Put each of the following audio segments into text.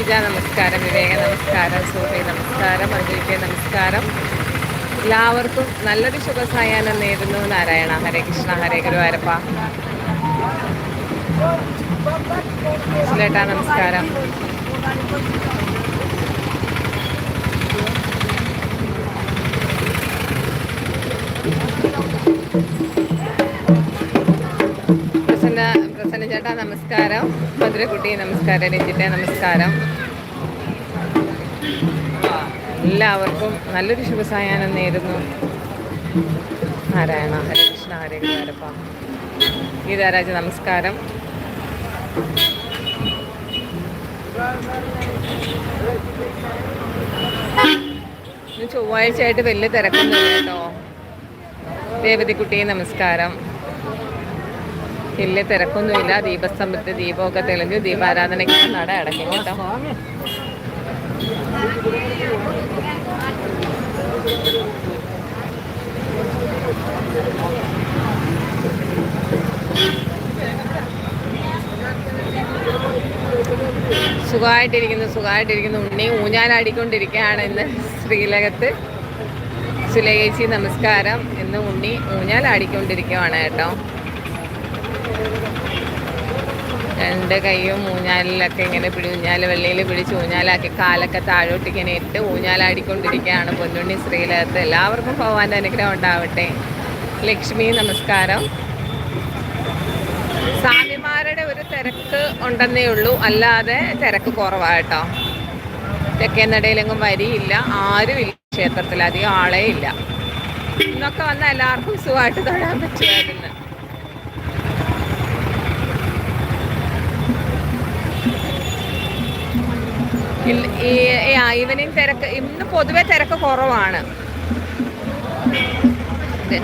ഷീജ നമസ്കാരം. വിവേക നമസ്കാരം. സൂഫി നമസ്കാരം. അഞ്ജലിക്ക് നമസ്കാരം. എല്ലാവർക്കും നല്ലൊരു ശുഭസായാഹ്നം നേരുന്നു. നാരായണ. ഹരേ കൃഷ്ണ. ഹരേ ഗുരുവാരപ്പ ചേട്ടാ നമസ്കാരം. ചേട്ടാ നമസ്കാരം. മധുരക്കുട്ടി നമസ്കാരം രഞ്ജിത്തെ നമസ്കാരം. എല്ലാവർക്കും നല്ലൊരു ശുഭസായാഹ്നം നേരുന്നു. നാരായണ ഹരേ കൃഷ്ണ ഹരേ ഗുരുവാരപ്പ ഗീതാരാജ നമസ്കാരം. ചൊവ്വാഴ്ചയായിട്ട് വലിയ തിരക്കൊന്നുമില്ല കേട്ടോ. രേവതിക്കുട്ടി നമസ്കാരം. വലിയ തിരക്കൊന്നുമില്ല. ദീപസ്തംഭത്ത് ദീപമൊക്കെ തെളിഞ്ഞു. ദീപാരാധനയ്ക്ക് നട അടയ്ക്കും കേട്ടോ. സുഖമായിട്ടിരിക്കുന്നു സുഖമായിട്ടിരിക്കുന്നു. ഉണ്ണി ഊഞ്ഞാലാടിക്കൊണ്ടിരിക്കുകയാണ് ഇന്ന് ശ്രീലകത്ത്. സുലേച്ചി നമസ്കാരം. ഇന്ന് ഉണ്ണി ഊഞ്ഞാലാടിക്കൊണ്ടിരിക്കുകയാണ് കേട്ടോ. രണ്ട് കൈയും ഊഞ്ഞാലിലൊക്കെ ഇങ്ങനെ പിടി ഊഞ്ഞാൽ വെള്ളിയിൽ പിടിച്ച് ഊഞ്ഞാലാക്കി കാലൊക്കെ താഴോട്ട് ഇങ്ങനെ ഇട്ട് ഊഞ്ഞാലാടിക്കൊണ്ടിരിക്കുകയാണ്. പൊന്നുണ്ണി ശ്രീലകത്ത്. എല്ലാവർക്കും ഭഗവാന്റെ അനുഗ്രഹം ഉണ്ടാവട്ടെ. ലക്ഷ്മി നമസ്കാരം. സ്വാമിമാരുടെ ഒരു തിരക്ക് ഉണ്ടെന്നേ ഉള്ളൂ. അല്ലാതെ തിരക്ക് കുറവാട്ടോ തെക്കേ നടയിലെങ്ങും വരിയില്ല. ആരുമില്ല ക്ഷേത്രത്തിൽ. അധികം ആളേ ഇല്ല. ഇന്നൊക്കെ വന്ന എല്ലാവർക്കും സുഖമായിട്ട് തൊഴാൻ പറ്റുമായിരുന്നു. ഈ ഈവനിങ് തിരക്ക് ഇന്ന് പൊതുവെ തിരക്ക് കുറവാണ്.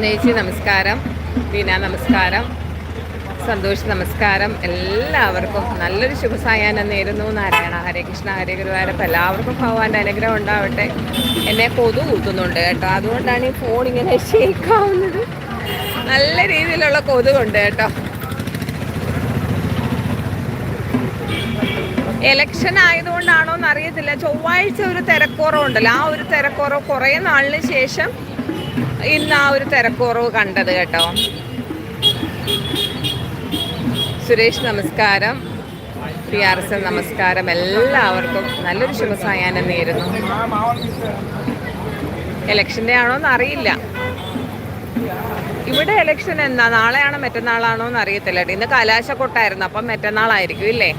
നെയ്ച്ചി നമസ്കാരം ബീന നമസ്കാരം സന്തോഷ് നമസ്കാരം. എല്ലാവർക്കും നല്ലൊരു ശുഭസായാഹ്നം നേരുന്നു. നാരായണ ഹരേ കൃഷ്ണ ഹരേ ഗുരുവായൂരപ്പ എല്ലാവർക്കും ഭഗവാന്റെ അനുഗ്രഹം ഉണ്ടാവട്ടെ. എന്നെ കൊതു കൂത്തുന്നുണ്ട് കേട്ടോ. അതുകൊണ്ടാണ് ഈ ഫോൺ ഇങ്ങനെ ഷേക്കാവുന്നത് നല്ല രീതിയിലുള്ള കൊതുകുണ്ട് കേട്ടോ. എലക്ഷൻ ആയതുകൊണ്ടാണോ എന്ന് അറിയത്തില്ല ചൊവ്വാഴ്ച ഒരു തിരക്കുറവുണ്ടല്ലോ. ആ ഒരു തിരക്കുറവ് കുറേ നാളിന് ശേഷം ഇന്ന് ആ ഒരു തിരക്കുറവ് കണ്ടത് കേട്ടോ. സുരേഷ് നമസ്കാരം. പി ആർ എസ് നമസ്കാരം. എല്ലാവർക്കും നല്ലൊരു ശുഭസായാനം നേരുന്നു. ഇലക്ഷന്റെ ആണോ എന്ന് അറിയില്ല ഇവിടെ ഇലക്ഷൻ എന്നാ നാളെയാണോ മറ്റന്നാളാണോ എന്ന് അറിയത്തില്ല. ഇന്ന് കലാശക്കൊട്ടായിരുന്നു. അപ്പം മറ്റന്നാളായിരിക്കും ഇല്ലേ?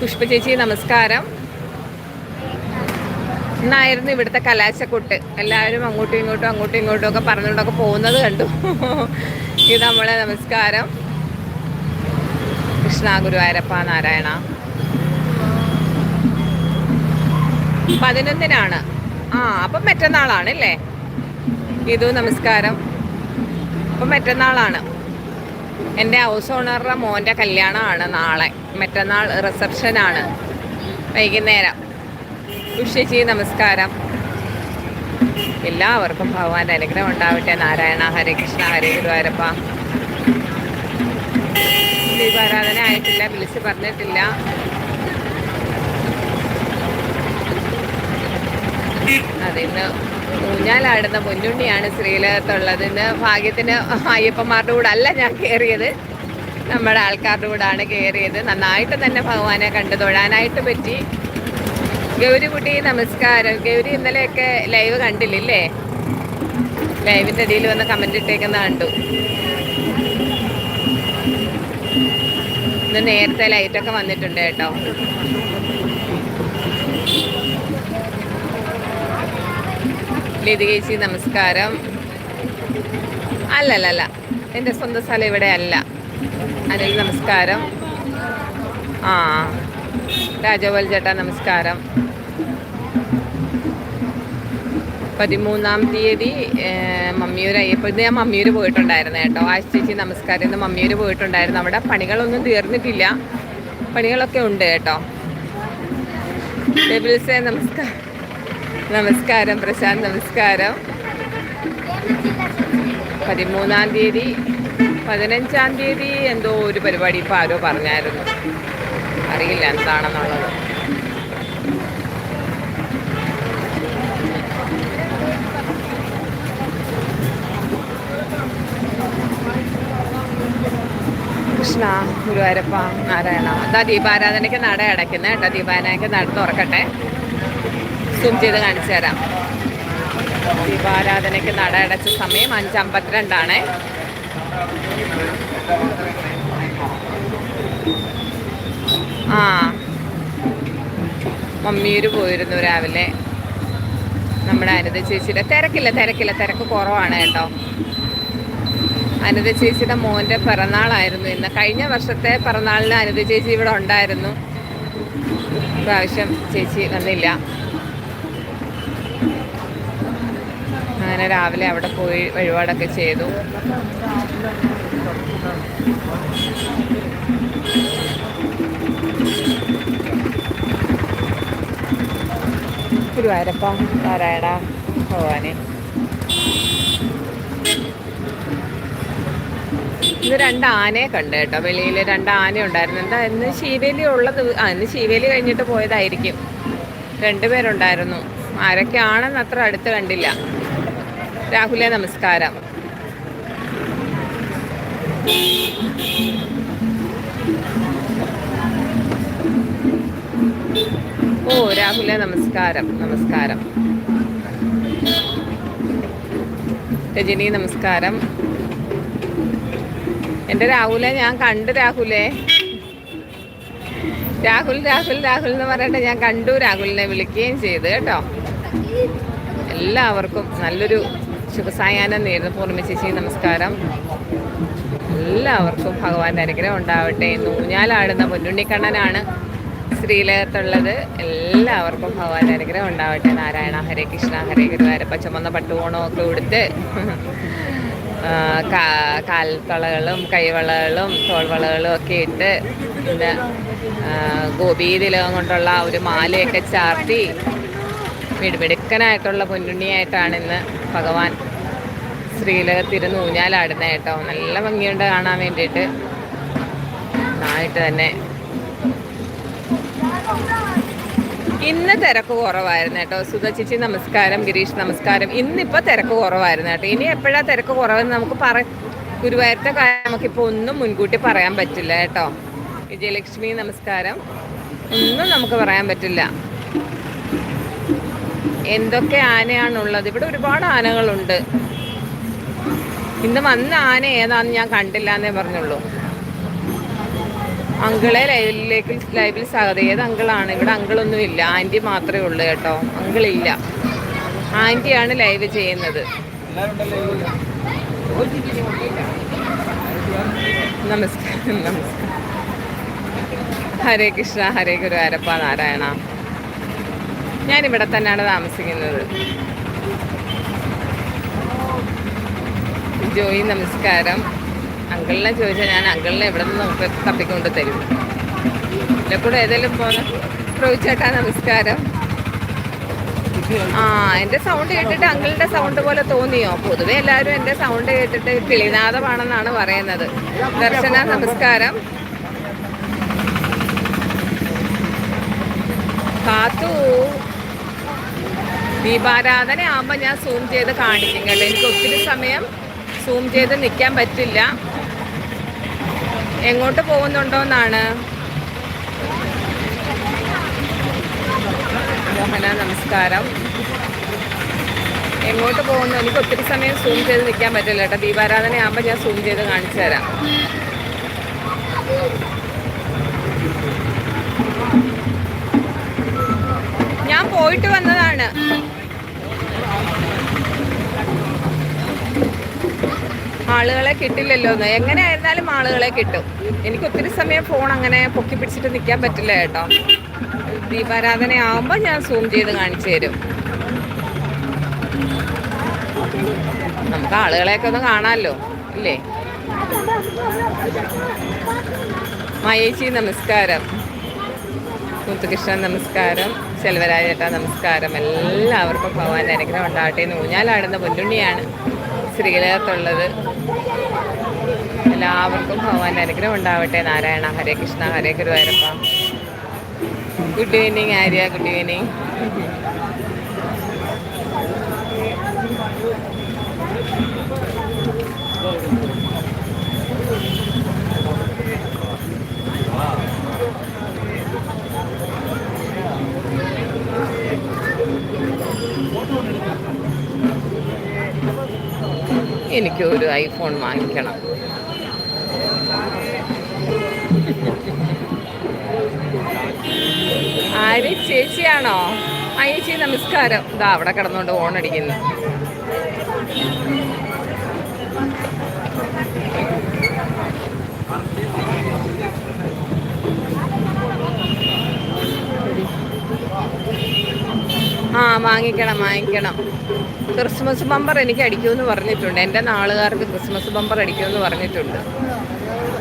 പുഷ്പ ചേച്ചി നമസ്കാരം. ഇന്നായിരുന്നു ഇവിടുത്തെ കലാശക്കൊട്ട്. എല്ലാവരും അങ്ങോട്ടും ഇങ്ങോട്ടും അങ്ങോട്ടും ഇങ്ങോട്ടും ഒക്കെ പറഞ്ഞുകൊണ്ടൊക്കെ പോകുന്നത് കണ്ടു. ഇത് നമ്മളെ നമസ്കാരം. കൃഷ്ണ ഗുരുവായൂരപ്പ നാരായണ. പതിനൊന്നിനാണ്. ആ അപ്പം മറ്റന്നാളാണ് അല്ലേ? ഇതു നമസ്കാരം. അപ്പം മറ്റന്നാളാണ്. എന്റെ ഹൗസ് ഓണറുടെ മോന്റെ കല്യാണമാണ് നാളെ. മറ്റന്നാൾ റിസപ്ഷനാണ്. വൈകുന്നേരം. ഉഷേച്ചി നമസ്കാരം. എല്ലാവർക്കും ഭഗവാന്റെ അനുഗ്രഹം ഉണ്ടാവട്ടെ. നാരായണ ഹരേ കൃഷ്ണ ഹരേ ഗുരുവായൂരപ്പ. ദീപാരാധന ആയിട്ടില്ല വിളിച്ച് പറഞ്ഞിട്ടില്ല. അതിന്ന് ഊഞ്ഞാലാടുന്ന പൊന്നുണ്ണിയാണ് ശ്രീലകത്തുള്ളത് ഇന്ന് ഭാഗ്യത്തിന് അയ്യപ്പന്മാരുടെ കൂടെ അല്ല ഞാൻ കയറിയത് നമ്മുടെ ആൾക്കാരുടെ കൂടാണ് കയറിയത് നന്നായിട്ട് തന്നെ ഭഗവാനെ കണ്ടു തൊഴാനായിട്ട് പറ്റി. ഗൗരികുട്ടി നമസ്കാരം. ഗൗരി ഇന്നലെയൊക്കെ ലൈവ് കണ്ടില്ലേ ലൈവിന്റെ ഇടയിൽ വന്ന് കമന്റ് ഇട്ടേക്കുന്ന കണ്ടു. ഇന്ന് നേരത്തെ ലൈറ്റൊക്കെ വന്നിട്ടുണ്ട് കേട്ടോ. ലതികേച്ചി നമസ്കാരം. അല്ലല്ലല്ല. എന്റെ സ്വന്തം സ്ഥലം ഇവിടെ അല്ല. അനിൽ നമസ്കാരം. ആ രാജവൽ ചേട്ടാ നമസ്കാരം. പതിമൂന്നാം തീയതി മമ്മിയൂർ അയ്യപ്പ ഞാൻ മമ്മിയൂർ പോയിട്ടുണ്ടായിരുന്നു കേട്ടോ. ആശ് ചേച്ചി നമസ്കാരം. ഇന്ന് മമ്മിയൂർ പോയിട്ടുണ്ടായിരുന്നു. അവിടെ പണികളൊന്നും തീർന്നിട്ടില്ല. പണികളൊക്കെ ഉണ്ട് കേട്ടോ. ഡെബിൾസേ നമസ്കാരം. നമസ്കാരം പ്രശാന്ത് നമസ്കാരം. പതിമൂന്നാം തീയതി പതിനഞ്ചാം തീയതി എന്തോ ഒരു പരിപാടി ഇപ്പോൾ ആരോ പറഞ്ഞായിരുന്നു. അറിയില്ല എന്താണെന്നുള്ളത്. കൃഷ്ണ ഗുരുവായൂരപ്പ നാരായണ. അതാ ദീപാരാധനയ്ക്ക് നട അടയ്ക്കുന്നത് കേട്ടോ ദീപാരാധനയ്ക്ക് നട തുറക്കട്ടെ. സൂം ചെയ്ത് കാണിച്ചു തരാം. ദീപാരാധനയ്ക്ക് നട അടച്ച സമയം അഞ്ചമ്പത്തിരണ്ടാണ്. ആ. മമ്മിയൂര് പോയിരുന്നു രാവിലെ. നമ്മുടെ അനിത ചേച്ചിയുടെ തിരക്കില്ല തിരക്കില്ല തിരക്ക് കുറവാണ് കേട്ടോ. അനിത ചേച്ചിയുടെ മോന്റെ പിറന്നാളായിരുന്നു ഇന്ന്. കഴിഞ്ഞ വർഷത്തെ പിറന്നാളിന് അനിത ചേച്ചി ഇവിടെ ഉണ്ടായിരുന്നു. പ്രാവശ്യം ചേച്ചി വന്നില്ല. അങ്ങനെ രാവിലെ അവിടെ പോയി വഴിപാടൊക്കെ ചെയ്തു. ഗുരുവായൂരപ്പ നാരായണ ഭഗവാനെ. ഇന്ന് രണ്ട് ആനയെ കണ്ട് കേട്ടോ. വെളിയിൽ രണ്ട് ഉണ്ടായിരുന്നു. എന്താ ഇന്ന് ശീവേലി ഉള്ളത് ആ ഇന്ന് ശീവേലി കഴിഞ്ഞിട്ട് പോയതായിരിക്കും. രണ്ടുപേരുണ്ടായിരുന്നു. ആരൊക്കെയാണെന്ന് അത്ര അടുത്ത് കണ്ടില്ല. രാഹുലെ നമസ്കാരം. ഓ രാഹുലെ നമസ്കാരം നമസ്കാരം. രജനി നമസ്കാരം. എന്റെ രാഹുലെ ഞാൻ കണ്ടു രാഹുലെ. രാഹുൽ രാഹുൽ രാഹുൽ എന്ന് പറയട്ടെ ഞാൻ കണ്ടു രാഹുലിനെ വിളിക്കുകയും ചെയ്തു കേട്ടോ. എല്ലാവർക്കും നല്ലൊരു ശുഭസായാനം നേരുന്നു. പൂർണിമ ചേച്ചി നമസ്കാരം. എല്ലാവർക്കും ഭഗവാന്റെ അനുഗ്രഹം ഉണ്ടാവട്ടെ എന്ന് ഊഞ്ഞാലാടുന്ന പൊന്നുണ്ണിക്കണ്ണനാണ് ശ്രീലകത്തുള്ളത് എല്ലാവർക്കും ഭഗവാന്റെ അനുഗ്രഹം ഉണ്ടാവട്ടെ. നാരായണ ഹരേ കൃഷ്ണ ഹരേ ഗുരുവായൂരപ്പ ചുമന്ന പട്ടുകോണമൊക്കെ ഉടുത്ത് കാൽത്തളകളും കൈവളകളും തോൾവളകളും ഒക്കെ ഇട്ട് പിന്നെ ഗോപീതിലകം കൊണ്ടുള്ള ഒരു മാലയൊക്കെ ചാർത്തി മിടുമിടുക്കനായിട്ടുള്ള പൊന്നുണ്ണിയായിട്ടാണ് ഇന്ന് ഭഗവാൻ ശ്രീലകത്തിരുന്ന് ഊഞ്ഞാലാടുന്ന കേട്ടോ. നല്ല ഭംഗിയുണ്ട് കാണാൻ വേണ്ടിയിട്ട്. നന്നായിട്ട് തന്നെ. ഇന്ന് തിരക്ക് കുറവായിരുന്നു കേട്ടോ. സുധ ചേച്ചി നമസ്കാരം. ഗിരീഷ് നമസ്കാരം. ഇന്നിപ്പോൾ തിരക്ക് കുറവായിരുന്നു കേട്ടോ. ഇനി എപ്പോഴാണ് തിരക്ക് കുറവെന്ന് നമുക്ക് പറ ഗുരുവായൂരത്തെ കാര്യം നമുക്കിപ്പോൾ ഒന്നും മുൻകൂട്ടി പറയാൻ പറ്റില്ല കേട്ടോ. വിജയലക്ഷ്മി നമസ്കാരം. ഒന്നും നമുക്ക് പറയാൻ പറ്റില്ല. എന്തൊക്കെ ആനയാണുള്ളത്? ഇവിടെ ഒരുപാട് ആനകളുണ്ട്. ഇന്ന് വന്ന ആന ഏതാന്ന് ഞാൻ കണ്ടില്ല എന്നേ പറഞ്ഞുള്ളൂ. അങ്കിളെ ലൈവിലേക്ക് ലൈവിൽ സ്വാഗതം. ഏത് അങ്കിളാണ്? ഇവിടെ അങ്കിളൊന്നും ഇല്ല. ആന്റി മാത്രമേ ഉള്ളൂ കേട്ടോ. അങ്കിളില്ല. ആന്റിയാണ് ലൈവ് ചെയ്യുന്നത്. നമസ്കാരം നമസ്കാരം. ഹരേ കൃഷ്ണ ഹരേ ഗുരുവാരപ്പ നാരായണ. ഞാനിവിടെ തന്നെയാണ് താമസിക്കുന്നത്. ജോയി നമസ്കാരം. അങ്കിളിനെ ചോദിച്ചാൽ ഞാൻ അങ്കിളിനെ എവിടെ നിന്ന് നമുക്ക് തപ്പിക്കൊണ്ട് തരും. ഇതിലെ കൂടെ ഏതെങ്കിലും പോകണം പ്രഭുചേട്ടാ നമസ്കാരം. ആ എന്റെ സൗണ്ട് കേട്ടിട്ട് അങ്കിളിന്റെ സൗണ്ട് പോലെ തോന്നിയോ? പൊതുവെ എല്ലാവരും എന്റെ സൗണ്ട് കേട്ടിട്ട് കിളിനാഥമാണെന്നാണ് പറയുന്നത്. ദർശന നമസ്കാരം. കാത്തു. ദീപാരാധന ആകുമ്പോൾ ഞാൻ സൂം ചെയ്ത് കാണിക്കും കേട്ടോ. എനിക്ക് ഒത്തിരി സമയം സൂം ചെയ്ത് നിൽക്കാൻ പറ്റില്ല. എങ്ങോട്ട് പോകുന്നുണ്ടോന്നാണ് മോഹന നമസ്കാരം. എങ്ങോട്ട് പോകുന്നു? എനിക്ക് ഒത്തിരി സമയം സൂം ചെയ്ത് നിൽക്കാൻ പറ്റില്ല കേട്ടോ. ദീപാരാധന ആകുമ്പോൾ ഞാൻ സൂം ചെയ്ത് കാണിച്ചു തരാം. ഞാൻ പോയിട്ട് വന്നതാണ്. ആളുകളെ കിട്ടില്ലല്ലോ എന്ന് എങ്ങനെ ആയിരുന്നാലും ആളുകളെ കിട്ടും. എനിക്ക് ഒത്തിരി സമയം ഫോൺ അങ്ങനെ പൊക്കി പിടിച്ചിട്ട് നിൽക്കാൻ പറ്റില്ല കേട്ടോ. ദീപാരാധന ആവുമ്പോൾ ഞാൻ സൂം ചെയ്ത് കാണിച്ചു തരും. നമുക്ക് ആളുകളെയൊക്കെ ഒന്ന് കാണാമല്ലോ ഇല്ലേ? മയേച്ചി നമസ്കാരം. മുത്തുകൃഷ്ണൻ നമസ്കാരം. ചെലവരാജേട്ട നമസ്കാരം. എല്ലാവർക്കും ഭഗവാൻ അനുഗ്രഹം ഉണ്ടാവട്ടെ എന്ന് ഊഞ്ഞാലാടുന്ന പൊന്നുണ്ണിയാണ് ശ്രീലകത്തുള്ളത്. എല്ലാവർക്കും ഭഗവാന്റെ അനുഗ്രഹം ഉണ്ടാവട്ടെ. Narayana Hare Krishna Hare Guruvayurappa. Good evening Arya. Good evening എനിക്ക് ഒരു ഐഫോൺ വാങ്ങിക്കണം. ആര്? ചേച്ചിയാണോ? ആ ചേച്ചി നമസ്കാരം. ഇതാ അവിടെ കിടന്നുകൊണ്ട് ഓണടിക്കുന്നു ആ വാങ്ങിക്കണം വാങ്ങിക്കണം. ക്രിസ്മസ് ബമ്പർ എനിക്ക് അടിക്കുമെന്ന് പറഞ്ഞിട്ടുണ്ട്. എന്റെ നാളുകാർക്ക് ക്രിസ്മസ് ബമ്പർ അടിക്കുമെന്ന് പറഞ്ഞിട്ടുണ്ട്.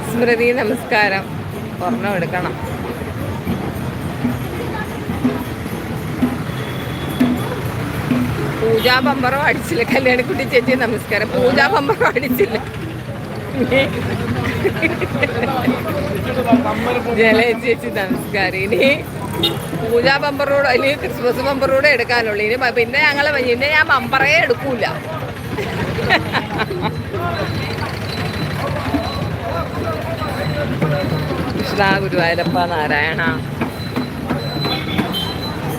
സ്മൃതി നമസ്കാരം. ഒരെണ്ണം എടുക്കണം. പൂജാ ബമ്പറോ അടിച്ചില്ല കല്യാണിക്കുട്ടി ചേച്ചി നമസ്കാരം. പൂജാ ബമ്പറോ അടിച്ചില്ല ജല ചേച്ചി നമസ്കാരം. ഇനി പൂജാ ബമ്പറോട് അല്ലെങ്കിൽ ക്രിസ്മസ് ബമ്പറോടെ എടുക്കാനുള്ളൂ. ഇനി പിന്നെ ഞങ്ങൾ പിന്നെ ഞാൻ ബമ്പറേ എടുക്കൂല. Krishna Guruvayurappa Narayana.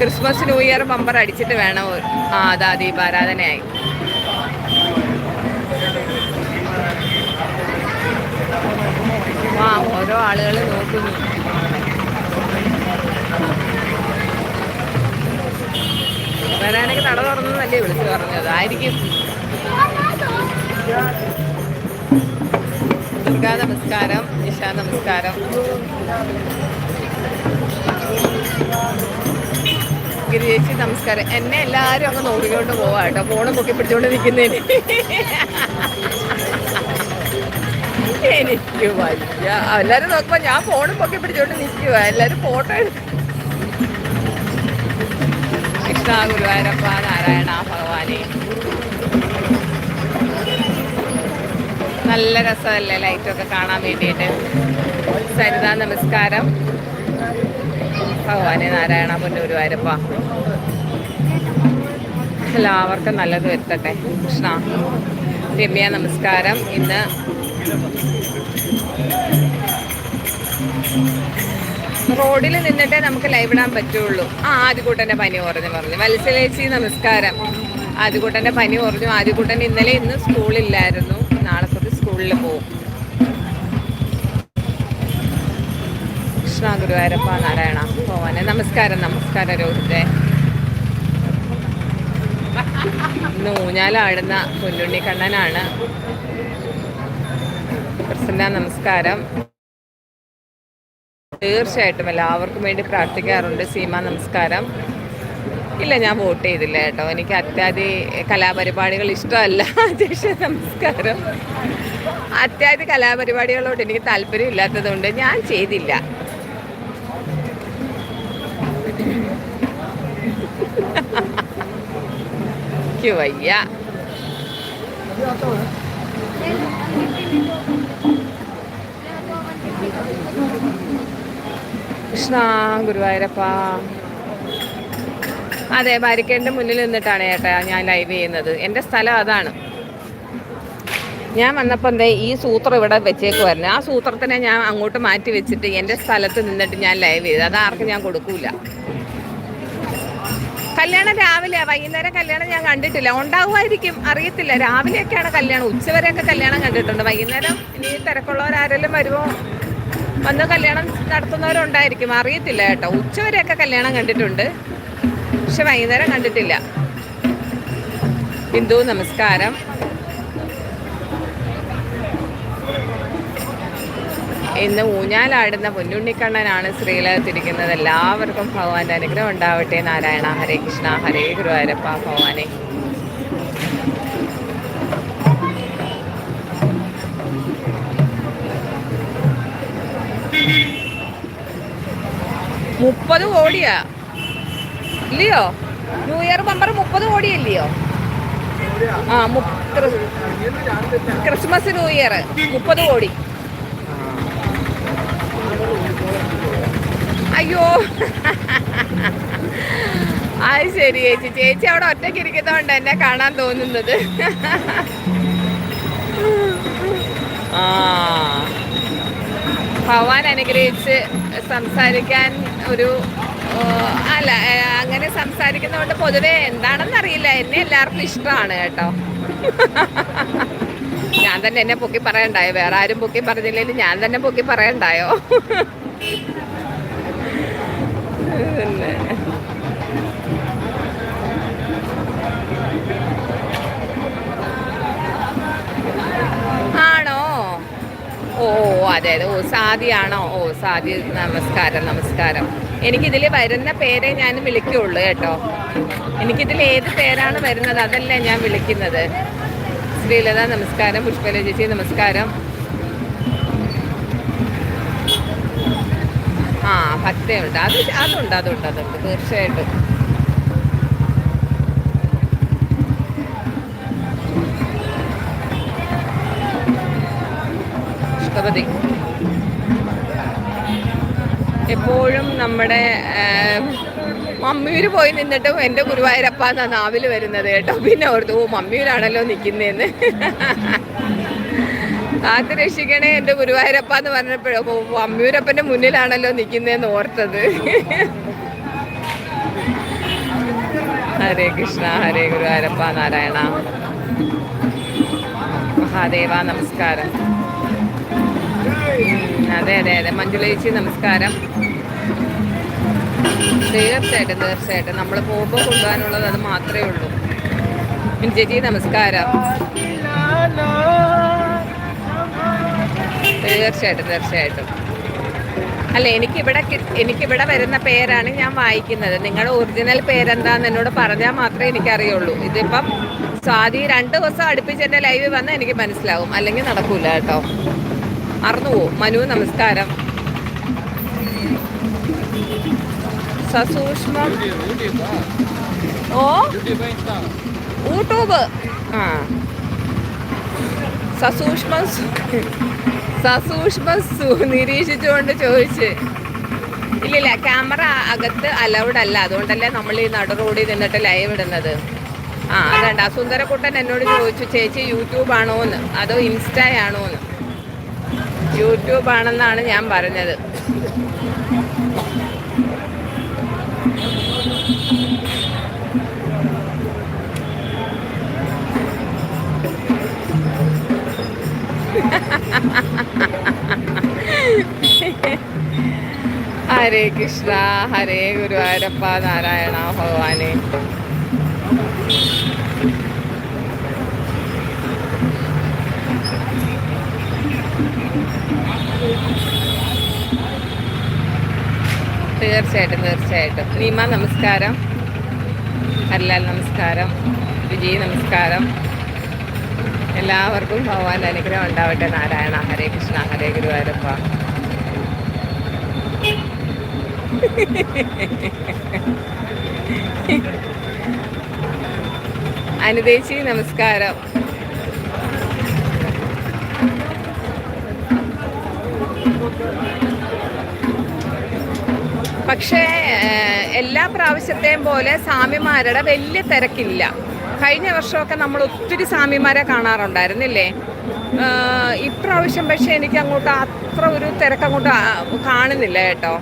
Christmas new year bumper അടിച്ചിട്ട് വേണം. ആ അതാ ദീപാരാധനയായി. ആ ഓരോ ആളുകൾ നോക്കുന്നു. വരാനൊക്കെ നട തുറന്നതല്ലേ വിളിച്ചു പറഞ്ഞത്? ആയിരിക്കും. ദുർഗാ നമസ്കാരം നിഷ നമസ്കാരം. ഗിരിയേച്ചി നമസ്കാരം. എന്നെ എല്ലാവരും അങ്ങ് നോക്കിക്കൊണ്ട് പോവാ കേട്ടോ. ഫോണും പൊക്കി പിടിച്ചോണ്ട് നിൽക്കുന്നതിന് എനിക്ക് വയ്യ. എല്ലാരും നോക്കുമ്പോ ഞാൻ ഫോണും പൊക്കി പിടിച്ചോണ്ട് നിൽക്കുക എല്ലാരും ഫോട്ടോ എടുക്കും കൃഷ്ണ ഗുരുവായൂരപ്പ നാരായണ ഭഗവാനെ. നല്ല രസമല്ലേ ലൈറ്റൊക്കെ കാണാൻ വേണ്ടിയിട്ട്. സരിത നമസ്കാരം. ഭഗവാനെ നാരായണ പൊന്നൂരുവായൂരപ്പ എല്ലാവർക്കും നല്ലത് വരുത്തട്ടെ. കൃഷ്ണ. രമ്യ നമസ്കാരം. ഇന്ന് റോഡിൽ നിന്നിട്ടേ നമുക്ക് ലൈവ് ഇടാൻ പറ്റുള്ളൂ. ആ ആദ്യക്കൂട്ടന്റെ പനി കുറഞ്ഞു പറഞ്ഞു. വത്സലേച്ചി നമസ്കാരം. ആദ്യക്കൂട്ടന്റെ പനി കുറഞ്ഞു ആദ്യകൂട്ടൻ ഇന്നലെ ഇന്ന് സ്കൂളില്ലായിരുന്നു. നാളെ തൊട്ട് സ്കൂളിൽ പോകും കൃഷ്ണ ഗുരുവായൂരപ്പ നാരായണ പോവാനെ നമസ്കാരം നമസ്കാരം രോഹിത്തെ ഇന്ന് ഊഞ്ഞാലാടുന്ന പൊന്നുണ്ണി കണ്ണനാണ്. പ്രസന്ന നമസ്കാരം. തീർച്ചയായിട്ടും എല്ലാവർക്കും വേണ്ടി പ്രാർത്ഥിക്കാറുണ്ട്. സീമ നമസ്കാരം. ഇല്ല ഞാൻ വോട്ട് ചെയ്തില്ല കേട്ടോ. എനിക്ക് അത്യാധി കലാപരിപാടികൾ ഇഷ്ടമല്ല. അധ്യക്ഷ നമസ്കാരം. അത്യാധി കലാപരിപാടികളോട് എനിക്ക് താല്പര്യം ഇല്ലാത്തതുകൊണ്ട് ഞാൻ ചെയ്തില്ല. എനിക്ക് വയ്യ. കൃഷ്ണ ഗുരുവായൂരപ്പ. അതെ ബാരിക്കേഡിന്റെ മുന്നിൽ നിന്നിട്ടാണ് ചേട്ടാ ഞാൻ ലൈവ് ചെയ്യുന്നത്. എന്റെ സ്ഥലം അതാണ്. ഞാൻ വന്നപ്പോൾ എന്തേ ഈ സൂത്രം ഇവിടെ വെച്ചേക്കുമായിരുന്നു ആ സൂത്രത്തിനെ ഞാൻ അങ്ങോട്ട് മാറ്റി വെച്ചിട്ട് എന്റെ സ്ഥലത്ത് നിന്നിട്ട് ഞാൻ ലൈവ് ചെയ്തു. അത് ആർക്കും ഞാൻ കൊടുക്കൂല. കല്യാണം രാവിലെ വൈകുന്നേരം കല്യാണം ഞാൻ കണ്ടിട്ടില്ല. ഉണ്ടാവുമായിരിക്കും അറിയത്തില്ല. രാവിലെയൊക്കെയാണ് കല്യാണം. ഉച്ചവരെയൊക്കെ കല്യാണം കണ്ടിട്ടുണ്ട്. വൈകുന്നേരം ഇനി തിരക്കുള്ളവരാരെല്ലാം വരുമോ? വന്ന് കല്യാണം നടത്തുന്നവരുണ്ടായിരിക്കും. അറിയത്തില്ല കേട്ടോ. ഉച്ചവരെയൊക്കെ കല്യാണം കണ്ടിട്ടുണ്ട്. പക്ഷെ വൈകുന്നേരം കണ്ടിട്ടില്ല. ബിന്ദു നമസ്കാരം. ഇന്ന് ഊഞ്ഞാലാടുന്ന പൊന്നുണ്ണിക്കണ്ണനാണ് ശ്രീലകത്തിരിക്കുന്നത്. എല്ലാവർക്കും ഭഗവാന്റെ അനുഗ്രഹം ഉണ്ടാവട്ടെ. നാരായണ ഹരേ കൃഷ്ണ. ഹരേ ഗുരുവായൂരപ്പ. ഭഗവാനെ. മുപ്പത് കോടിയാ. ഇല്ലയോ? ന്യൂ ഇയർ ബമ്പർ മുപ്പത് കോടിയല്ലയോ? ആ ക്രിസ്മസ് ന്യൂ ഇയർ മുപ്പത് കോടി. അയ്യോ. അത് ശരി ചേച്ചി. ചേച്ചി അവിടെ ഒറ്റയ്ക്ക് ഇരിക്കുന്നതുകൊണ്ട് എന്നെ കാണാൻ തോന്നുന്നത് ആ ഭഗവാൻ അനുഗ്രഹിച്ച് സംസാരിക്കാൻ ഒരു അല്ല അങ്ങനെ സംസാരിക്കുന്നതുകൊണ്ട് പൊതുവെ എന്താണെന്നറിയില്ല. എന്നെ എല്ലാവർക്കും ഇഷ്ടമാണ് കേട്ടോ. ഞാൻ തന്നെ എന്നെ പൊക്കി പറയണ്ടായോ? വേറെ ആരും പൊക്കി പറഞ്ഞില്ലെങ്കിൽ ഞാൻ തന്നെ പൊക്കി പറയണ്ടായോ? പിന്നെ ഓ അതെ അതെ. ഓ സാദിയാണോ? ഓ സാദി നമസ്കാരം നമസ്കാരം. എനിക്കിതിൽ വരുന്ന പേരെ ഞാൻ വിളിക്കുള്ളൂ കേട്ടോ. എനിക്കിതിൽ ഏത് പേരാണ് വരുന്നത്? അതല്ല ഞാൻ വിളിക്കുന്നത്. ശ്രീലത നമസ്കാരം. പുഷ്പല ചേച്ചി നമസ്കാരം. ആ ഭക്തയുണ്ട്. അത് അതുണ്ട് അതുണ്ട് അതുണ്ട്. തീർച്ചയായിട്ടും. ഇഷ്ടപതി എപ്പോഴും നമ്മുടെ മമ്മിയൂർ പോയി നിന്നിട്ടും എന്റെ ഗുരുവായൂരപ്പ എന്നാ നാവിൽ വരുന്നത് കേട്ടോ. പിന്നെ ഓർത്തു ഓ മമ്മിയൂരാണല്ലോ നിൽക്കുന്നതെന്ന് കാത്തു രക്ഷിക്കണേ എന്റെ ഗുരുവായൂരപ്പ എന്ന് പറഞ്ഞപ്പോഴോ മമ്മിയൂരപ്പന്റെ മുന്നിലാണല്ലോ നിൽക്കുന്നതെന്ന് ഓർത്തത്. ഹരേ കൃഷ്ണ ഹരേ ഗുരുവായൂരപ്പ നാരായണ. മഹാദേവ നമസ്കാരം. അതെ അതെ അതെ. മഞ്ജുള ചേച്ചി നമസ്കാരം. തീർച്ചയായിട്ടും തീർച്ചയായിട്ടും. നമ്മൾ പോകുമ്പോൾ കൊണ്ടുപോകാനുള്ളത് അത് മാത്രമേ ഉള്ളൂ. ചേച്ചി നമസ്കാരം. തീർച്ചയായിട്ടും തീർച്ചയായിട്ടും. അല്ല എനിക്കിവിടെ എനിക്കിവിടെ വരുന്ന പേരാണ് ഞാൻ വായിക്കുന്നത്. നിങ്ങളുടെ ഒറിജിനൽ പേരെന്താന്ന് എന്നോട് പറഞ്ഞാൽ മാത്രമേ എനിക്കറിയുള്ളൂ. ഇതിപ്പം സ്വാതി രണ്ട് ദിവസം അടുപ്പിച്ച് എന്റെ ലൈവ് വന്നാൽ എനിക്ക് മനസ്സിലാവും. അല്ലെങ്കിൽ നടക്കൂല കേട്ടോ. മറന്നു പോവും മനു നമസ്കാരം. സസൂക്ഷ്മം. ഓ? യൂട്യൂബ്. ആ. സസൂക്ഷ്മം സസൂക്ഷ്മം നിരീക്ഷിച്ചുകൊണ്ട് ചോദിച്ച്. ഇല്ലില്ല ക്യാമറ അകത്ത് അലൗഡ് അല്ല. അതുകൊണ്ടല്ലേ നമ്മൾ ഈ നട റോഡിൽ നിന്നിട്ട് ലൈവ് ഇടുന്നത്. ആ അതുണ്ട്. ആ സുന്ദരക്കുട്ടൻ എന്നോട് ചോദിച്ചു ചേച്ചി യൂട്യൂബ് ആണോ എന്ന് അതോ ഇൻസ്റ്റയാണോ എന്ന് യൂട്യൂബ് ആണെന്നാണ് ഞാൻ പറഞ്ഞത്. ഹരേ കൃഷ്ണ ഹരേ ഗുരുവായൂരപ്പ നാരായണ ഭഗവാനെ. തീർച്ചയായിട്ടും തീർച്ചയായിട്ടും. നീമ നമസ്കാരം. ഹരിലാൽ നമസ്കാരം. വിജയ് നമസ്കാരം. എല്ലാവർക്കും ഭഗവാന്റെ അനുഗ്രഹം ഉണ്ടാവട്ടെ. നാരായണ ഹരേ കൃഷ്ണ ഹരേ ഗുരുവായൂരപ്പ. അനുദേശി നമസ്കാരം. പക്ഷേ എല്ലാ പ്രാവശ്യത്തെയും പോലെ സ്വാമിമാരുടെ വലിയ തിരക്കില്ല. കഴിഞ്ഞ വർഷമൊക്കെ നമ്മൾ ഒത്തിരി സ്വാമിമാരെ കാണാറുണ്ടായിരുന്നില്ലേ? ഇപ്രാവശ്യം പക്ഷേ എനിക്ക് അങ്ങോട്ട് അത്ര ഒരു തിരക്ക് അങ്ങോട്ട് ആ- കാണുന്നില്ല കേട്ടോ.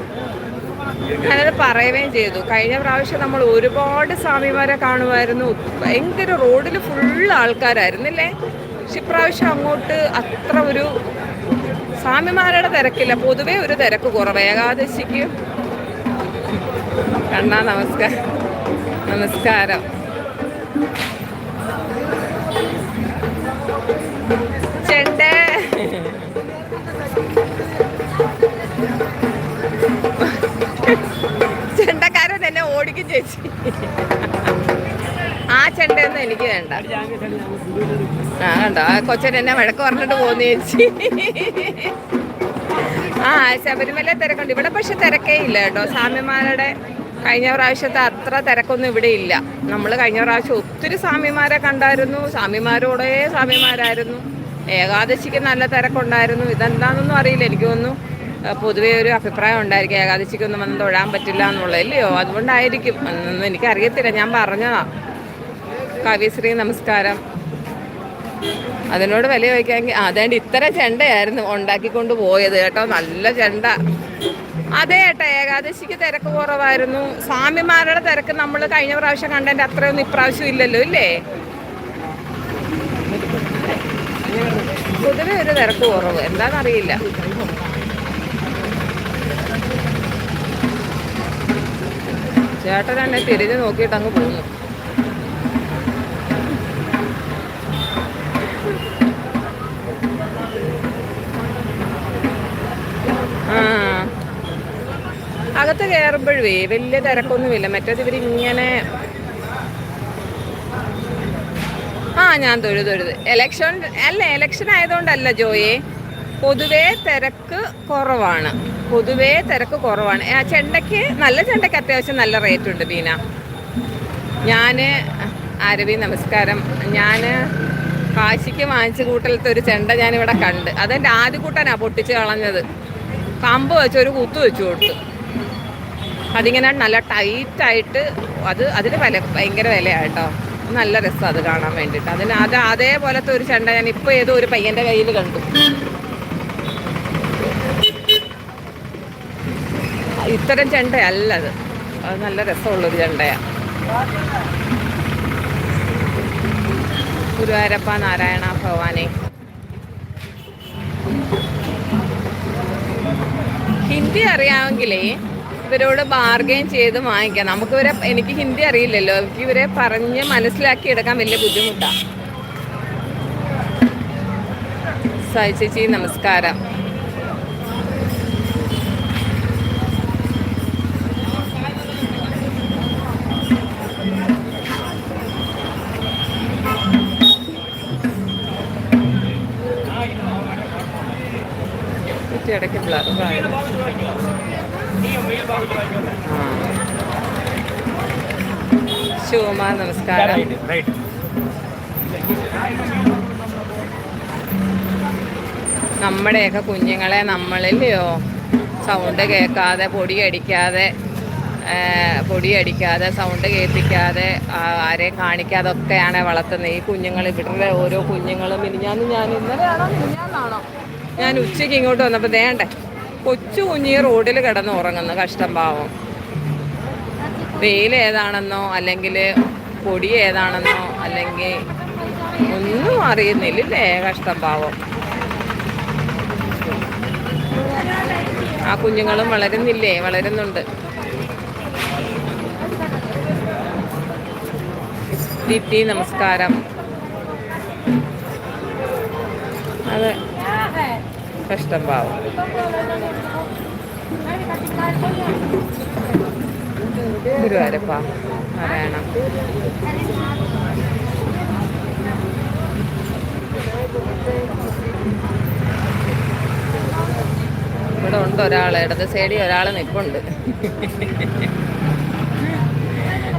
ഞാനത് പറയുകയും ചെയ്തു. കഴിഞ്ഞ പ്രാവശ്യം നമ്മൾ ഒരുപാട് സ്വാമിമാരെ കാണുമായിരുന്നു. ഭയങ്കര റോഡിൽ ഫുൾ ആൾക്കാരായിരുന്നില്ലേ? പക്ഷെ ഇപ്രാവശ്യം അങ്ങോട്ട് അത്ര ഒരു സ്വാമിമാരുടെ തിരക്കില്ല. പൊതുവേ ഒരു തിരക്ക് കുറവ്. ഏകാദശിക്ക് കണ്ണാ നമസ്കാരം നമസ്കാരം. ചെണ്ടേ. ചെണ്ടക്കാരൻ എന്നെ ഓടിക്കും ചേച്ചി. ആ ചെണ്ടയൊന്നും എനിക്ക് വേണ്ട. ആ കണ്ടോ? ആ കൊച്ചൻ എന്നെ വഴക്ക് പറഞ്ഞിട്ട് പോന്നു ചേച്ചി. ആ ശബരിമല തിരക്കുണ്ട്. ഇവിടെ പക്ഷെ തിരക്കേ ഇല്ല കേട്ടോ. സ്വാമിമാരുടെ കഴിഞ്ഞ പ്രാവശ്യത്തെ അത്ര തിരക്കൊന്നും ഇവിടെ ഇല്ല. നമ്മൾ കഴിഞ്ഞ പ്രാവശ്യം ഒത്തിരി സ്വാമിമാരെ കണ്ടായിരുന്നു. സ്വാമിമാരോടേ സ്വാമിമാരായിരുന്നു. ഏകാദശിക്ക് നല്ല തിരക്കുണ്ടായിരുന്നു. ഇതെന്താണെന്നൊന്നും അറിയില്ല എനിക്ക് തോന്നുന്നു. പൊതുവെ ഒരു അഭിപ്രായം ഉണ്ടായിരിക്കും. ഏകാദശിക്കൊന്നും വന്ന് തൊഴാൻ പറ്റില്ല എന്നുള്ളത് ഇല്ലയോ അതുകൊണ്ടായിരിക്കും. എന്നൊന്നും എനിക്കറിയത്തില്ല. ഞാൻ പറഞ്ഞതാ. കവിശ്രീ നമസ്കാരം. അതിനോട് വില ചോദിക്കാമെങ്കിൽ അതേണ്ട ഇത്ര ചെണ്ടയായിരുന്നു ഉണ്ടാക്കിക്കൊണ്ട് പോയത് കേട്ടോ നല്ല ചെണ്ട. അതെ ഏട്ടാ ഏകാദശിക്ക് തിരക്ക് കുറവായിരുന്നു. സ്വാമിമാരുടെ തിരക്ക് നമ്മൾ കഴിഞ്ഞ പ്രാവശ്യം കണ്ടതിന്റെ അത്രയൊന്നും ഇപ്രാവശ്യം ഇല്ലല്ലോ ഇല്ലേ? കുതിര ഒരു തിരക്ക് കുറവ് എന്താണെന്നറിയില്ല. ചേട്ടൻ എന്നെ തിരിഞ്ഞു നോക്കിയിട്ട് അങ്ങ് പോന്നു ആ അകത്ത് കയറുമ്പോഴേ വലിയ തിരക്കൊന്നുമില്ല. മറ്റേത് ഇവർ ഇങ്ങനെ ആ ഞാൻ തൊഴുത് തൊഴുത്. എലക്ഷൻ അല്ല എലക്ഷൻ ആയതുകൊണ്ടല്ല ജോയെ. പൊതുവേ തിരക്ക് കുറവാണ്. പൊതുവേ തിരക്ക് കുറവാണ്. ആ ചെണ്ടയ്ക്ക് നല്ല ചെണ്ടയ്ക്ക് അത്യാവശ്യം നല്ല റേറ്റ് ഉണ്ട് ബീന. ഞാൻ ആരവി നമസ്കാരം. ഞാൻ കാശിക്ക് വാങ്ങിച്ച കൂട്ടലത്തെ ഒരു ചെണ്ട ഞാനിവിടെ കണ്ട്. അതെന്റെ ആദ്യ കൂട്ടാനാണ് പൊട്ടിച്ച് കളഞ്ഞത്. കമ്പ് വെച്ച് ഒരു കുത്തു വെച്ചു കൊടുത്തു. അതിങ്ങനെ നല്ല ടൈറ്റായിട്ട് അത് അതിന് വില ഭയങ്കര വിലയാണ് നല്ല രസം അത് കാണാൻ വേണ്ടിയിട്ട് അതിന് അത് അതേപോലത്തെ ഒരു ചെണ്ട ഞാൻ ഇപ്പോൾ ഏതോ ഒരു പയ്യന്റെ കയ്യിൽ കണ്ടു. ഇത്തരം ചെണ്ടയല്ല അത്. അത് നല്ല രസമുള്ളൊരു ചെണ്ടയാണ് ഗുരുവായൂരപ്പ നാരായണ ഭഗവാനെ ഹിന്ദി അറിയാമെങ്കിലേ ഇവരോട് ബാർഗെയിൻ ചെയ്ത് വാങ്ങിക്കാം നമുക്ക് ഇവരെ എനിക്ക് ഹിന്ദി അറിയില്ലല്ലോ. എനിക്ക് ഇവരെ പറഞ്ഞ് മനസ്സിലാക്കി എടുക്കാൻ വലിയ ബുദ്ധിമുട്ടാണ് സായി ചേച്ചി നമസ്കാരം. ഇടയ്ക്ക് ബ്ലർ ശിവമാ നമസ്കാരം. നമ്മുടെയൊക്കെ കുഞ്ഞുങ്ങളെ നമ്മളില്ലയോ? സൗണ്ട് കേൾക്കാതെ പൊടി അടിക്കാതെ പൊടി അടിക്കാതെ സൗണ്ട് കേൾപ്പിക്കാതെ ആരെയും കാണിക്കാതെ ഒക്കെയാണ് വളർത്തുന്നത്. ഈ കുഞ്ഞുങ്ങൾ ഇവിടെ ഓരോ കുഞ്ഞുങ്ങളും ഇനി ഞാൻ ഞാൻ ഇന്നലെയാണോ മിനിഞ്ഞാന്നാണോ? ഞാൻ ഉച്ചയ്ക്ക് ഇങ്ങോട്ട് വന്നപ്പോൾ വേണ്ടേ കൊച്ചു കുഞ്ഞി റോഡിൽ കിടന്ന് ഉറങ്ങുന്ന കഷ്ടം പാവം. വെയിൽ ഏതാണെന്നോ അല്ലെങ്കിൽ പൊടി ഏതാണെന്നോ അല്ലെങ്കിൽ ഒന്നും അറിയുന്നില്ലേ കഷ്ടം പാവം. ആ കുഞ്ഞുങ്ങളും വളരുന്നില്ലേ വളരുന്നുണ്ട്. ദീപ്തി നമസ്കാരം. അതെ. കഷ്ടം പാവം ഗുരുവായൂരപ്പ പറയണം ഇവിടെ ഉണ്ട് ഒരാൾ ഇടത് സൈഡിൽ ഒരാൾ നിൽപ്പുണ്ട്.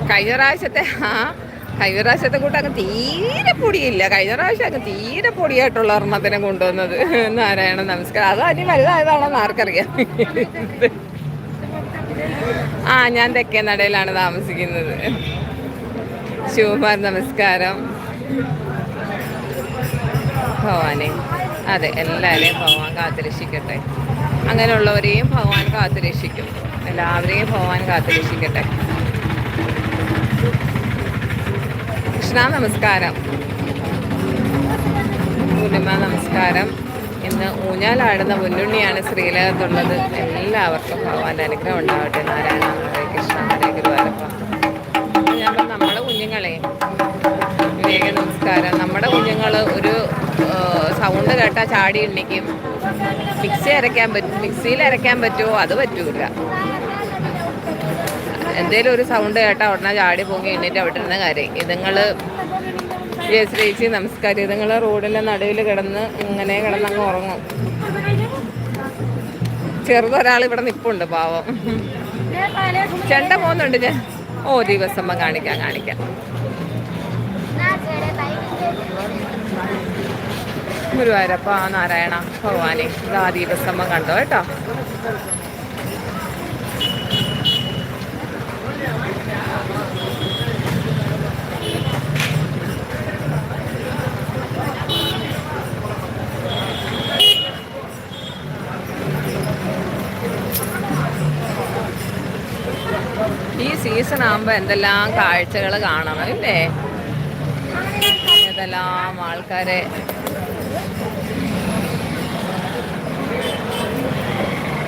കഴിഞ്ഞ പ്രാവശ്യത്തെ ആ കഴിഞ്ഞ പ്രാവശ്യത്തെ കൂട്ട് അങ്ങ് തീരെ പൊടിയില്ല. കഴിഞ്ഞ പ്രാവശ്യം അങ്ങ് തീരെ പൊടിയായിട്ടുള്ള ഒരെണ്ണത്തിനെ കൊണ്ടുവന്നത്. നാരായണ നമസ്കാരം. അത് അതിന് വലുതായതാണെന്ന് ആർക്കറിയാം. ആ ഞാൻ തെക്കേ നടയിലാണ് താമസിക്കുന്നത്. ശിവകുമാർ നമസ്കാരം. ഭവാനെ അതെ എല്ലാവരെയും ഭഗവാൻ കാത്തുരക്ഷിക്കട്ടെ. അങ്ങനെയുള്ളവരെയും ഭഗവാൻ കാത്തുരക്ഷിക്കും. എല്ലാവരെയും ഭഗവാൻ കാത്തുരക്ഷിക്കട്ടെ. കൃഷ്ണ നമസ്കാരം. പൂർണിമ നമസ്കാരം. ഇന്ന് ഊഞ്ഞാലാടുന്ന മുന്നുണ്ണിയാണ് ശ്രീലകത്തുള്ളത്. എല്ലാവർക്കും ഭഗവാന്റെ അനുഗ്രഹം ഉണ്ടാവട്ടെ. നാരായണ ഹരേ കൃഷ്ണ ഹരേ ഗുരുവായൂരപ്പ. ഞാൻ നമ്മുടെ കുഞ്ഞുങ്ങളെ വിവേക നമസ്കാരം. നമ്മുടെ കുഞ്ഞുങ്ങൾ ഒരു സൗണ്ട് കേട്ടാൽ ചാടി എണ്ണിക്കും. മിക്സി അരയ്ക്കാൻ പറ്റും മിക്സിയിൽ അരയ്ക്കാൻ പറ്റുമോ? അത് പറ്റൂല. എന്തേലും ഒരു സൗണ്ട് കേട്ടാൽ ഉടനെ ചാടി പൊങ്ങി എണ്ണിട്ട് അവിടെ ഇരുന്ന കാര്യം. ഇതുങ്ങൾ ജയശ്രീച്ചി നമസ്കാരം. ഇതുങ്ങൾ റോഡിലെ നടുവിൽ കിടന്ന് ഇങ്ങനെ കിടന്നങ്ങ് ഉറങ്ങും. ചെറുതൊരാൾ ഇവിടെ നിപ്പുണ്ട് പാവം. ചെണ്ട പോകുന്നുണ്ട് ഞാൻ. ഓ ദിവസം കാണിക്കാം കാണിക്കാം. ഗുരുവായൂരപ്പ നാരായണ ഭഗവാനെ ഇതാ ദിവസം കണ്ടോ കേട്ടോ? ഈ സീസൺ ആകുമ്പോൾ എന്തെല്ലാം കാഴ്ചകൾ കാണണം ഇല്ലേ ഏതെല്ലാം ആൾക്കാരെ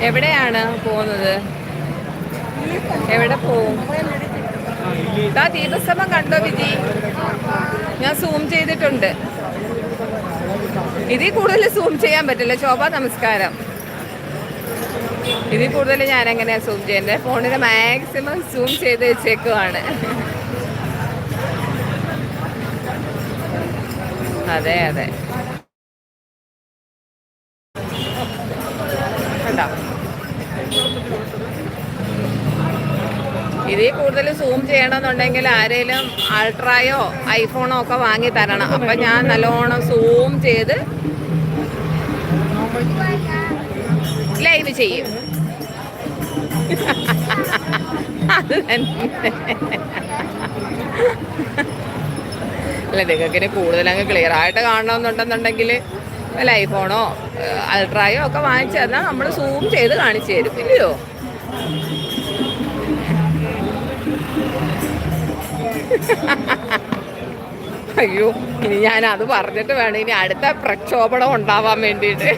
എവിടെയാണ് പോകുന്നത്? എവിടെ പോവും? ഇതാ ദീപസ്തമം കണ്ടോ വിജി? ഞാൻ സൂം ചെയ്തിട്ടുണ്ട്. ഇതിൽ കൂടുതൽ സൂം ചെയ്യാൻ പറ്റില്ല. ശോഭ നമസ്കാരം. ഇതിൽ കൂടുതൽ ഞാൻ എങ്ങനെയാണ് സൂം ചെയ്യുന്നത് ഫോണിൽ മാക്സിമം സൂം ചെയ്ത് വെച്ചേക്കുവാണ്. അതെ അതെ. കണ്ടോ? ഇതിൽ കൂടുതൽ സൂം ചെയ്യണമെന്നുണ്ടെങ്കിൽ ആരെങ്കിലും അൾട്രായോ ഐഫോണോ ഒക്കെ വാങ്ങി തരണം. അപ്പം ഞാൻ നല്ലോണം സൂം ചെയ്ത് ലൈവ് ചെയ്യും? അത് തന്നെ. അല്ല നിങ്ങൾക്ക് ഇനി കൂടുതൽ അങ്ങ് ക്ലിയർ ആയിട്ട് കാണണമെന്നുണ്ടെന്നുണ്ടെങ്കിൽ വല്ല ഐഫോണോ അൾട്രായോ ഒക്കെ വാങ്ങിച്ചു തന്നാൽ നമ്മൾ സൂം ചെയ്ത് കാണിച്ചു തരും ഇല്ലയോ? അയ്യോ ഇനി ഞാൻ അത് പറഞ്ഞിട്ട് വേണം. ഇനി അടുത്ത പ്രക്ഷോഭണം ഉണ്ടാവാൻ വേണ്ടിയിട്ട്.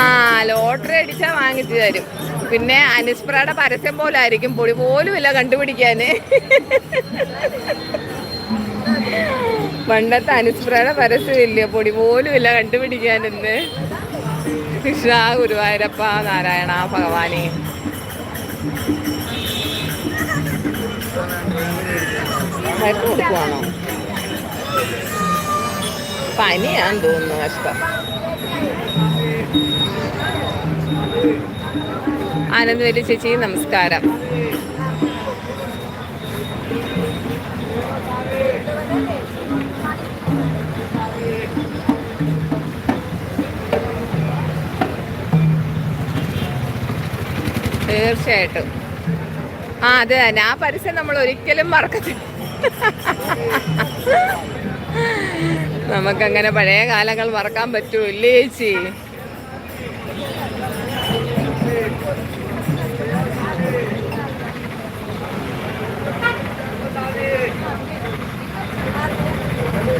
ആ ലോട്ടറി അടിച്ചാൽ വാങ്ങിച്ചു തരും. പിന്നെ അനുസ്പ്രയുടെ പരസ്യം പോലെ ആയിരിക്കും പൊടി പോലും ഇല്ല കണ്ടുപിടിക്കാന് പണ്ടത്തെ അനുസ്പ്രയുടെ പരസ്യം ഇല്ല? പൊടി പോലും ഇല്ല കണ്ടുപിടിക്കാനെന്ന് കൃഷ്ണ ഗുരുവായൂരപ്പ നാരായണ ഭഗവാനെ. കൊടുക്കുവാണോ? പനിയാന്ന് തോന്നുന്നു കഷ്ടം. ആനന്ദവല്ലി ചേച്ചി നമസ്കാരം. തീർച്ചയായിട്ടും. ആ അത് തന്നെ ആ പരസ്യം നമ്മൾ ഒരിക്കലും മറക്കത്തില്ല. നമുക്കങ്ങനെ പഴയ കാലങ്ങൾ മറക്കാൻ പറ്റൂ ഇല്ലേ ചേച്ചി?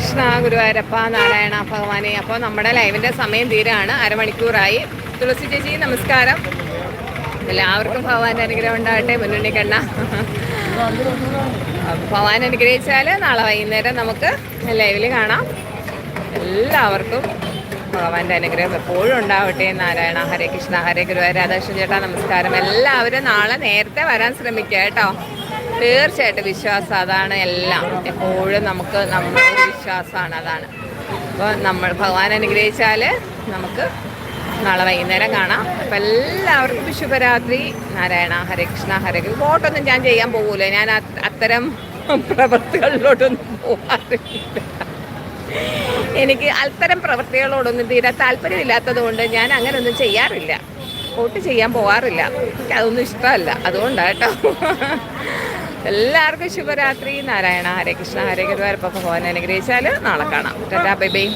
കൃഷ്ണ ഗുരുവായൂരപ്പ നാരായണ ഭഗവാനെ. അപ്പോൾ നമ്മുടെ ലൈവിന്റെ സമയം തീരാണ്. അരമണിക്കൂറായി. തുളസി ചേച്ചി നമസ്കാരം. എല്ലാവർക്കും ഭഗവാന്റെ അനുഗ്രഹം ഉണ്ടാകട്ടെ മുന്നുണ്ണി കണ്ണ. അപ്പോൾ ഭഗവാൻ അനുഗ്രഹിച്ചാൽ നാളെ വൈകുന്നേരം നമുക്ക് ലൈവിൽ കാണാം. എല്ലാവർക്കും ഭഗവാന്റെ അനുഗ്രഹം എപ്പോഴും ഉണ്ടാവട്ടെ. നാരായണ ഹരേ കൃഷ്ണ ഹരേ ഗുരുവായൂർ രാധാകൃഷ്ണൻ ചേട്ടാ നമസ്കാരം. എല്ലാവരും നാളെ നേരത്തെ വരാൻ ശ്രമിക്കുക കേട്ടോ. തീർച്ചയായിട്ടും വിശ്വാസം അതാണ് എല്ലാം. എപ്പോഴും നമുക്ക് നമ്മുടെ വിശ്വാസമാണ് അതാണ്. അപ്പോൾ നമ്മൾ ഭഗവാൻ അനുഗ്രഹിച്ചാൽ നമുക്ക് നാളെ വൈകുന്നേരം കാണാം. അപ്പം എല്ലാവർക്കും ശുഭരാത്രി. നാരായണ ഹരേ കൃഷ്ണ ഹരേ കൃഷ്ണ വോട്ടൊന്നും ഞാൻ ചെയ്യാൻ പോകൂല. ഞാൻ അത്തരം പ്രവൃത്തികളിലോട്ടൊന്നും പോകാറില്ല എനിക്ക് അത്തരം പ്രവൃത്തികളോടൊന്നും തീരെ താല്പര്യമില്ലാത്തത് കൊണ്ട് ഞാൻ അങ്ങനെയൊന്നും ചെയ്യാറില്ല. വോട്ട് ചെയ്യാൻ പോകാറില്ല എനിക്ക് അതൊന്നും ഇഷ്ടമല്ല. അതുകൊണ്ടാണ് കേട്ടോ എല്ലാവർക്കും ശുഭരാത്രി. നാരായണ ഹരേ കൃഷ്ണ ഹരേ ഗുരുവായൂരപ്പ ഭഗവാൻ അനുഗ്രഹിച്ചാൽ നാളെ കാണാം. Tata bye bye.